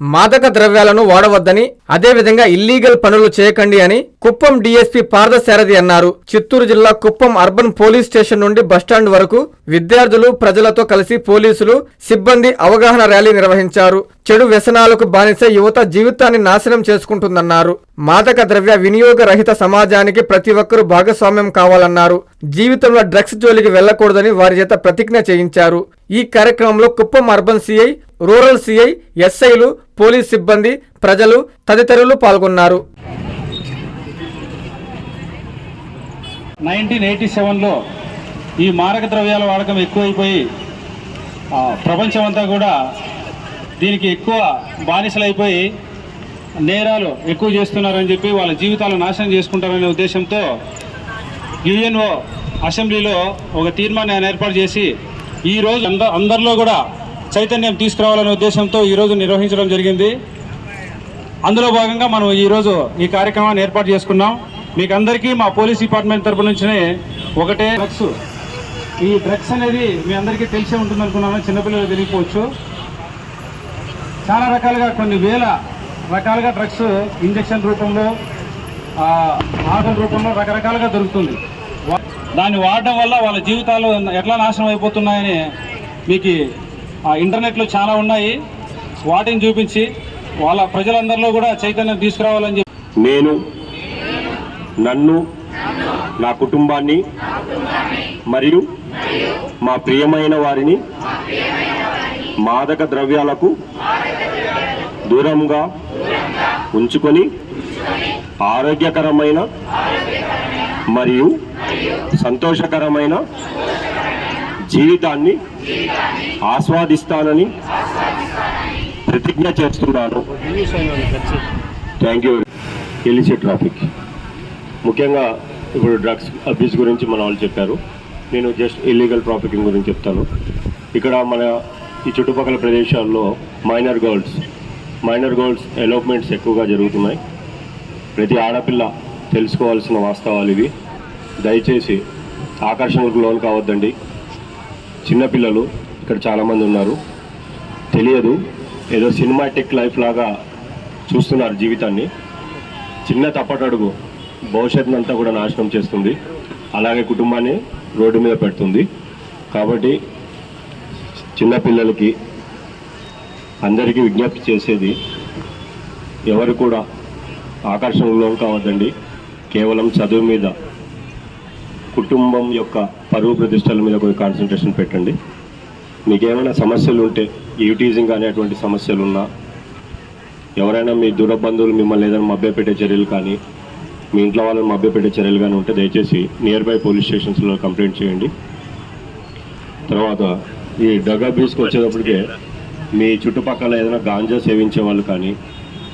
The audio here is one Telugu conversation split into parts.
మాదక ద్రవ్యాలను వాడవద్దని అదేవిధంగా ఇల్లీగల్ పనులు చేయకండి అని కుప్పం డీఎస్పీ పార్థసారథి అన్నారు. చిత్తూరు జిల్లా కుప్పం అర్బన్ పోలీస్ స్టేషన్ నుండి బస్టాండ్ వరకు విద్యార్థులు ప్రజలతో కలిసి పోలీసులు సిబ్బంది అవగాహన ర్యాలీ నిర్వహించారు. చెడు వ్యసనాలకు బానిస యువత జీవితాన్ని నాశనం చేసుకుంటుందన్నారు. మాదక ద్రవ్య వినియోగ రహిత సమాజానికి ప్రతి ఒక్కరూ భాగస్వామ్యం కావాలన్నారు. జీవితంలో డ్రగ్స్ జోలికి వెళ్ళకూడదని వారి చేత ప్రతిజ్ఞ చేయించారు. ఈ కార్యక్రమంలో Kuppam urban CI rural CI ఎస్ఐలు పోలీస్ సిబ్బంది ప్రజలు తదితరులు పాల్గొన్నారు. నైన్టీన్ ఎయిటీ సెవెన్లో ఈ మారక ద్రవ్యాల వాడకం ఎక్కువైపోయి ప్రపంచం ప్రపంచమంతా కూడా దీనికి ఎక్కువ బానిసలైపోయి నేరాలు ఎక్కువ చేస్తున్నారని చెప్పి వాళ్ళ జీవితాలు నాశనం చేసుకుంటారనే ఉద్దేశంతో యుఎన్ఓ అసెంబ్లీలో ఒక తీర్మానాన్ని ఏర్పాటు చేసి ఈ అంద అందరిలో కూడా చైతన్యం తీసుకురావాలనే ఉద్దేశంతో ఈరోజు నిర్వహించడం జరిగింది. అందులో భాగంగా మనం ఈరోజు ఈ కార్యక్రమాన్ని ఏర్పాటు చేసుకున్నాం. మీకు అందరికీ మా పోలీస్ డిపార్ట్మెంట్ తరపు నుంచి ఒకటే డ్రగ్స్. ఈ డ్రగ్స్ అనేది మీ అందరికీ తెలిసే ఉంటుంది అనుకున్నాను చిన్నపిల్లలు తెలియకపోవచ్చు. చాలా రకాలుగా కొన్ని వేల రకాలుగా డ్రగ్స్ ఇంజక్షన్ రూపంలో ఆటల రూపంలో రకరకాలుగా దొరుకుతుంది. వా- దాన్ని వాడడం వల్ల వాళ్ళ జీవితాలు ఎట్లా నాశనం అయిపోతున్నాయని మీకు ఆ ఇంటర్నెట్లో చాలా ఉన్నాయి. వాటిని చూపించి వాళ్ళ ప్రజలందరిలో కూడా చైతన్యం తీసుకురావాలని చెప్పి నేను నన్ను నా కుటుంబాన్ని మరియు మా ప్రియమైన వారిని మాదక ద్రవ్యాలకు దూరంగా ఉంచుకొని ఆరోగ్యకరమైన మరియు సంతోషకరమైన జీవితాన్ని ఆస్వాదిస్తానని ప్రతిజ్ఞ చేస్తున్నాను. థ్యాంక్ యూ ఎలిసి ట్రాఫిక్ ముఖ్యంగా ఇప్పుడు డ్రగ్స్ అబ్యూస్ గురించి మన వాళ్ళు చెప్పారు. నేను జస్ట్ ఇల్లీగల్ ట్రాఫికింగ్ గురించి చెప్తాను. ఇక్కడ మన ఈ చుట్టుపక్కల ప్రదేశాల్లో minor girls minor girls elopements ఎక్కువగా జరుగుతున్నాయి. ప్రతి ఆడపిల్ల తెలుసుకోవాల్సిన వాస్తవాలు ఇవి. దయచేసి ఆకర్షణకు లోన్ కావద్దండి. చిన్నపిల్లలు ఇక్కడ చాలామంది ఉన్నారు. తెలియదు ఏదో సినిమాటిక్ లైఫ్ లాగా చూస్తున్నారు జీవితాన్ని. చిన్న తప్పటడుగు భవిష్యత్తును అంతా కూడా నాశనం చేస్తుంది. అలాగే కుటుంబాన్ని రోడ్డు మీద పెడుతుంది. కాబట్టి చిన్నపిల్లలకి అందరికీ విజ్ఞప్తి చేసేది ఎవరు కూడా ఆకర్షణలో కావద్దండి. కేవలం చదువు మీద కుటుంబం యొక్క పరువు ప్రతిష్టల మీద కొంచెం కాన్సన్ట్రేషన్ పెట్టండి. మీకేమైనా సమస్యలు ఉంటే యూటీజింగ్ అనేటువంటి సమస్యలు ఉన్నా ఎవరైనా మీ దూర బంధువులు మిమ్మల్ని ఏదైనా మభ్యపెట్టే చర్యలు కానీ మీ ఇంట్లో వాళ్ళని మభ్యపెట్టే చర్యలు కానీ ఉంటే దయచేసి నియర్ బై పోలీస్ స్టేషన్స్లో కంప్లైంట్ చేయండి. తర్వాత ఈ డగా బీచ్కి వచ్చేటప్పటికే మీ చుట్టుపక్కల ఏదైనా గాంజా సేవించే వాళ్ళు కానీ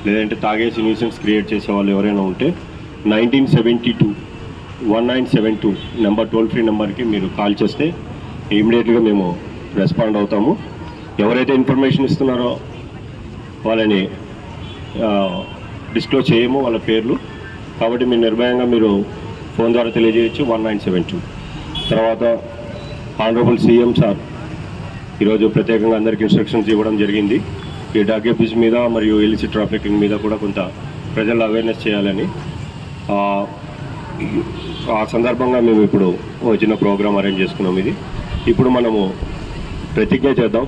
లేదంటే తాగేసి న్యూసెన్స్ క్రియేట్ చేసే వాళ్ళు ఎవరైనా ఉంటే nineteen seventy two one nine seven two number toll free నెంబర్కి మీరు కాల్ చేస్తే ఇమీడియట్గా మేము రెస్పాండ్ అవుతాము. ఎవరైతే ఇన్ఫర్మేషన్ ఇస్తున్నారో వాళ్ళని డిస్క్లోజ్ చేయము వాళ్ళ పేర్లు. కాబట్టి మీరు నిర్భయంగా మీరు ఫోన్ ద్వారా తెలియజేయచ్చు వన్ నైన్ సెవెన్ టూ. తర్వాత ఆనరబుల్ సీఎం సార్ ఈరోజు ప్రత్యేకంగా అందరికీ ఇన్స్ట్రక్షన్స్ ఇవ్వడం జరిగింది. ఈ డాగ్ అబ్యూస్ మీద మరియు ఎలిసి ట్రాఫికింగ్ మీద కూడా కొంత ప్రజలు అవేర్నెస్ చేయాలని. ఆ, సందర్భంగా మేము ఇప్పుడు చిన్న ప్రోగ్రామ్ అరేంజ్ చేసుకున్నాం ఇది. ఇప్పుడు మనము ప్రతిజ్ఞ చేద్దాం.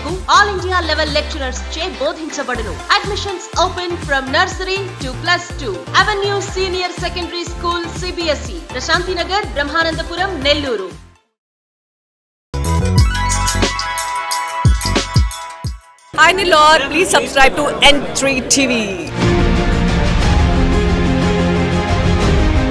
వరకు ఆల్ ఇండియా లెవెల్ లెక్చరర్స్ చే బోధించబడును. Admissions open from nursery to plus two avenue senior secondary school CBSE Prashanti Nagar Brahmanandapuram Nellore. Hi Nilor, please subscribe to N3 TV.